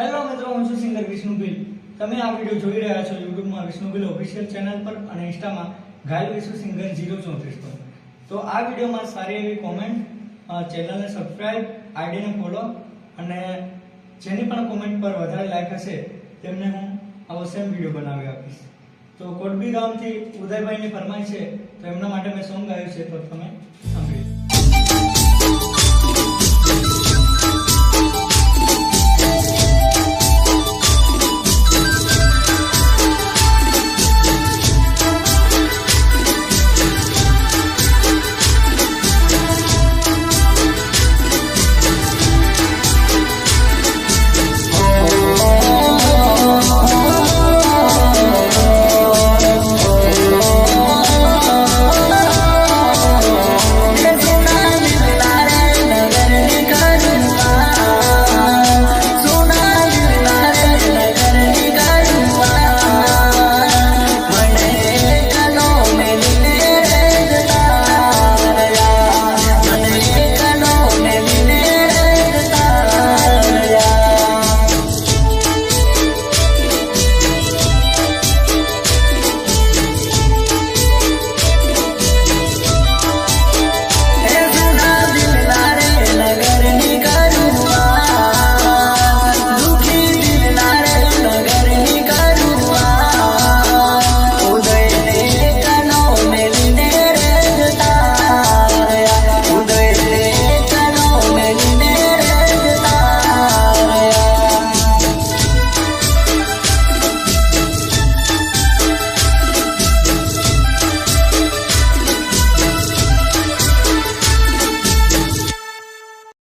Hello મિત્રો, હું છું સિંગર વિષ્ણુ ભીલ. તમે આ વીડિયો જોઈ રહ્યા છો યુટ્યુબમાં વિષ્ણુ ભીલ ઓફિશિયલ ચેનલ પર અને ઇન્સ્ટામાં ઘાયલ વિષ્ણુ સિંગર ઝીરો ચોત્રીસ પર. તો આ વિડીયોમાં સારી એવી કોમેન્ટ ચેનલને સબસ્ક્રાઇબ આઈડીને ફોલો અને જેની પણ કોમેન્ટ પર વધારે લાઈક હશે, તેમને હું આવો સેમ વીડિયો બનાવી આપીશ. તો કોટબી ગામથી ઉદયભાઈની ફરમાઈ છે, તો એમના માટે મેં સોંગ ગાયું છે, તો તમે સાંભળો.